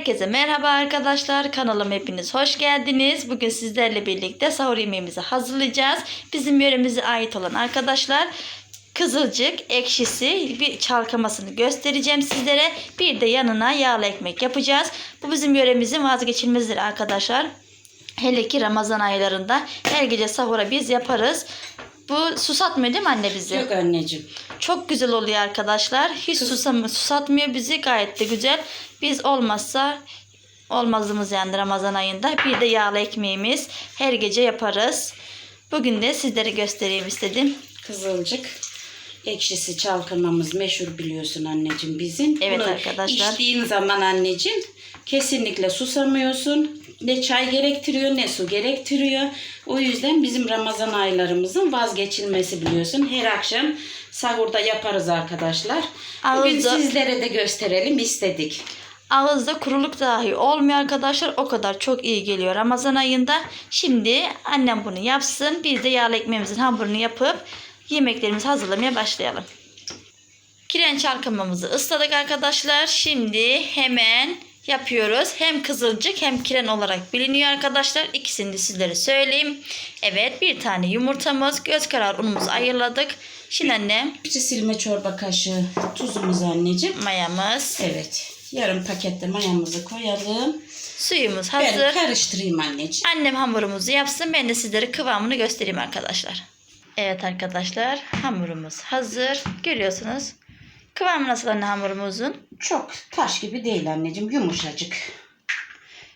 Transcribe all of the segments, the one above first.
Herkese merhaba arkadaşlar. Kanalıma hepiniz hoş geldiniz. Bugün sizlerle birlikte sahur yemeğimizi hazırlayacağız. Bizim yöremize ait olan arkadaşlar kızılcık ekşisi bir çalkamasını göstereceğim sizlere. Bir de yanına yağlı ekmek yapacağız. Bu bizim yöremizin vazgeçilmezidir arkadaşlar. Hele ki Ramazan aylarında her gece sahura biz yaparız. Bu susatmıyor değil mi anne bizi? Yok anneciğim. Çok güzel oluyor arkadaşlar. Hiç susam susatmıyor bizi. Gayet de güzel. Biz olmazsa olmazımız yani Ramazan ayında. Bir de yağlı ekmeğimiz. Her gece yaparız. Bugün de sizlere göstereyim istedim. Kızılcık ekşisi çalkamamız meşhur biliyorsun anneciğim bizim. Evet Bunu arkadaşlar. içtiğin zaman anneciğim kesinlikle susamıyorsun. Ne çay gerektiriyor ne su gerektiriyor. O yüzden bizim Ramazan aylarımızın vazgeçilmesi biliyorsun. Her akşam sahurda yaparız arkadaşlar. Bugün Ağızda- sizlere de gösterelim istedik. Ağızda kuruluk dahi olmuyor arkadaşlar. O kadar çok iyi geliyor Ramazan ayında. Şimdi annem bunu yapsın. Biz de yağlı ekmeğimizin hamurunu yapıp yemeklerimizi hazırlamaya başlayalım. Kiren çalkamamızı ısladık arkadaşlar. Şimdi hemen yapıyoruz. Hem kızılcık hem kiren olarak biliniyor arkadaşlar. İkisini de sizlere söyleyeyim. Evet bir tane yumurtamız, göz kararı unumuzu ayırladık. Şimdi annem Bir silme çorba kaşığı tuzumuz anneciğim. mayamız, Evet. Yarım pakette mayamızı koyalım. suyumuz Ben hazır. karıştırayım anneciğim. Annem hamurumuzu yapsın. Ben de sizlere kıvamını göstereyim arkadaşlar. Evet arkadaşlar hamurumuz hazır. Görüyorsunuz. Kıvamı nasıl anne hamurumuzun? Çok taş gibi değil anneciğim. Yumuşacık.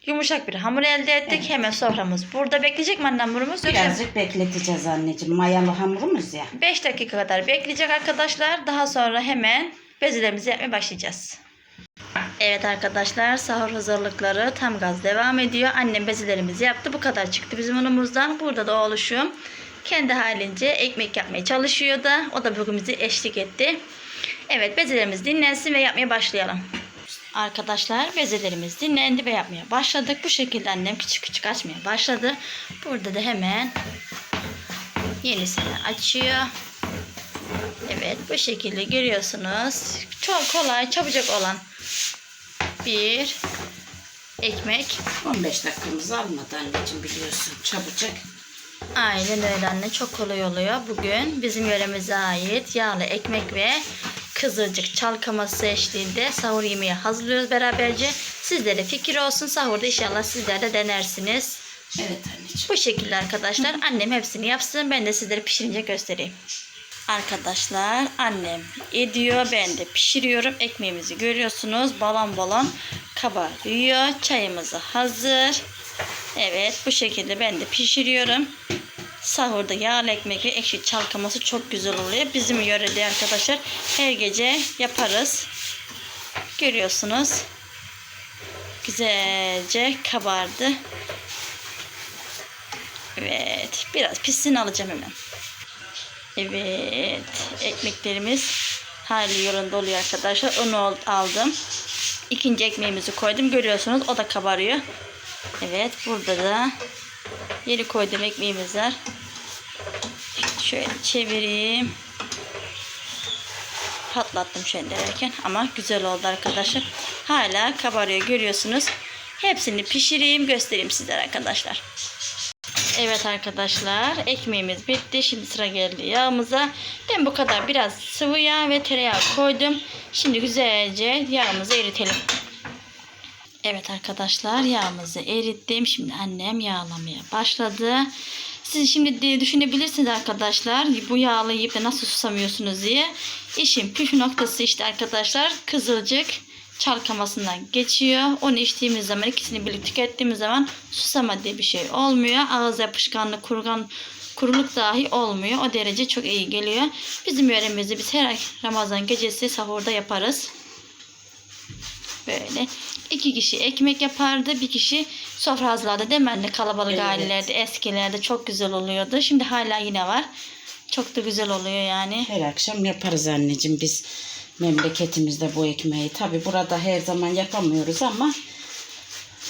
Yumuşak bir hamur elde ettik. Evet. Hemen soframız. Burada bekleyecek mi anne hamurumuz? Birazcık bekleteceğiz anneciğim. Mayalı hamurumuz ya. 5 dakika kadar bekleyecek arkadaşlar. Daha sonra hemen bezelerimizi yapmaya başlayacağız. Evet arkadaşlar sahur hazırlıkları tam gaz devam ediyor. Annem bezelerimizi yaptı. Bu kadar çıktı bizim unumuzdan. Burada da oğluşum kendi halince ekmek yapmaya çalışıyor da. O da bugün bizi eşlik etti. Evet bezelerimiz dinlensin ve yapmaya başlayalım. Arkadaşlar bezelerimiz dinlendi ve yapmaya başladık. Bu şekilde annem küçük küçük açmaya başladı. Burada da hemen yenisini açıyor. Evet bu şekilde görüyorsunuz. Çok kolay çabucak olan bir ekmek. 15 dakikamızı almadı anneciğim biliyorsun. Çabucak. Aynen öyle anne çok kolay oluyor. Bugün bizim yöremize ait yağlı ekmek ve kızılcık çalkaması eşliğinde sahur yemeği hazırlıyoruz beraberce. Sizlere fikir olsun sahurda inşallah sizler de denersiniz. Evet anneciğim. Bu şekilde arkadaşlar annem hepsini yapsın ben de sizlere pişirince göstereyim. Arkadaşlar annem ediyor ben de pişiriyorum ekmeğimizi görüyorsunuz balon balon kabarıyor çayımız hazır. Evet bu şekilde ben de pişiriyorum. Sahurda yağlı ekmek ekşi çalkaması çok güzel oluyor. Bizim yörede arkadaşlar her gece yaparız. Görüyorsunuz. Güzelce kabardı. Evet. Biraz pisini alacağım hemen. Evet. Ekmeklerimiz hali yolunda oluyor arkadaşlar. Onu al- aldım. İkinci ekmeğimizi koydum. Görüyorsunuz o da kabarıyor. Evet. Burada da yeni koyduğum ekmeğimiz var. Şöyle çevireyim. Patlattım şöyle derken ama güzel oldu arkadaşlar. Hala kabarıyor görüyorsunuz. Hepsini pişireyim göstereyim sizlere arkadaşlar. Evet arkadaşlar ekmeğimiz bitti. Şimdi sıra geldi yağımıza. Ben bu kadar biraz sıvı yağ ve tereyağı koydum. Şimdi güzelce yağımızı eritelim. Evet arkadaşlar yağımızı erittim. Şimdi annem yağlamaya başladı. Siz şimdi de düşünebilirsiniz arkadaşlar bu yağlı yiyip de nasıl susamıyorsunuz diye. İşin püf noktası işte arkadaşlar kızılcık çalkamasından geçiyor. Onu içtiğimiz zaman ikisini birlikte tükettiğimiz zaman susama diye bir şey olmuyor. Ağız yapışkanlık, kurugan, kuruluk dahi olmuyor. O derece çok iyi geliyor. Bizim yöremizde biz her Ramazan gecesi sahurda yaparız. Böyle. iki kişi ekmek yapardı. Bir kişi sofra mi anne? Kalabalık Evet. ailelerde, eskilerde çok güzel oluyordu. Şimdi hala yine var. Çok da güzel oluyor yani. Her akşam yaparız anneciğim biz memleketimizde bu ekmeği. Tabi burada her zaman yapamıyoruz ama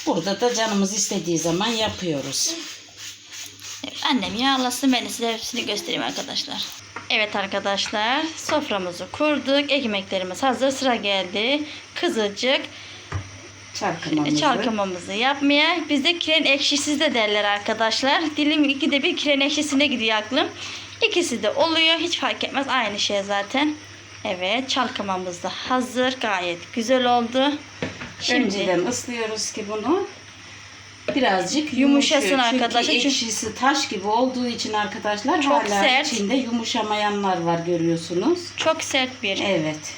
burada da canımız istediği zaman yapıyoruz. Evet, annem yağlasın. Ben size hepsini göstereyim arkadaşlar. Evet arkadaşlar soframızı kurduk. Ekmeklerimiz hazır. Sıra geldi. Kızılcık Çalkamamızı. çalkamamızı yapmaya. Bizde kiren ekşisiz de derler arkadaşlar. Dilim ikide bir kiren ekşisine gidiyor aklım. İkisi de oluyor. Hiç fark etmez. Aynı şey zaten. Evet çalkamamız da hazır. Gayet güzel oldu. Şimdi Önceden ıslıyoruz ki bunu. Birazcık Yumuşasın yumuşuyor. arkadaşlar. Çünkü ekşisi taş gibi olduğu için arkadaşlar Çok hala sert. içinde yumuşamayanlar var görüyorsunuz. çok sert bir. Evet.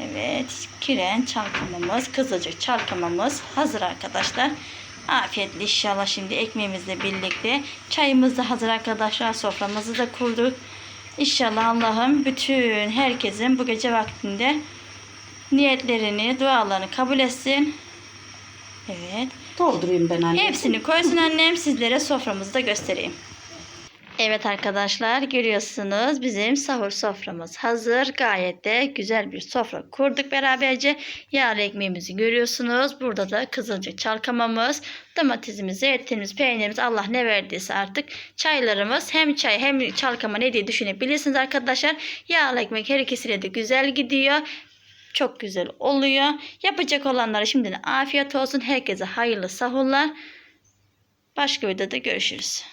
Evet, kiren çalkamamız, kızılcık çalkamamız hazır arkadaşlar. Afiyetli inşallah şimdi ekmeğimizle birlikte. Çayımız da hazır arkadaşlar. Soframızı da kurduk. İnşallah Allah'ım bütün herkesin bu gece vaktinde niyetlerini, dualarını kabul etsin. Evet. Doldurayım ben anne. Hepsini koysun annem. Sizlere soframızı da göstereyim. Evet arkadaşlar görüyorsunuz bizim sahur soframız hazır. Gayet de güzel bir sofra kurduk beraberce. Yağlı ekmeğimizi görüyorsunuz. Burada da kızılcık çalkamamız, domatesimiz, zeytinimiz, peynirimiz Allah ne verdiyse artık. Çaylarımız hem çay hem çalkama ne diye düşünebilirsiniz arkadaşlar. Yağlı ekmek her ikisiyle de güzel gidiyor. Çok güzel oluyor. Yapacak olanlara şimdiden afiyet olsun. Herkese hayırlı sahurlar. Başka videoda görüşürüz.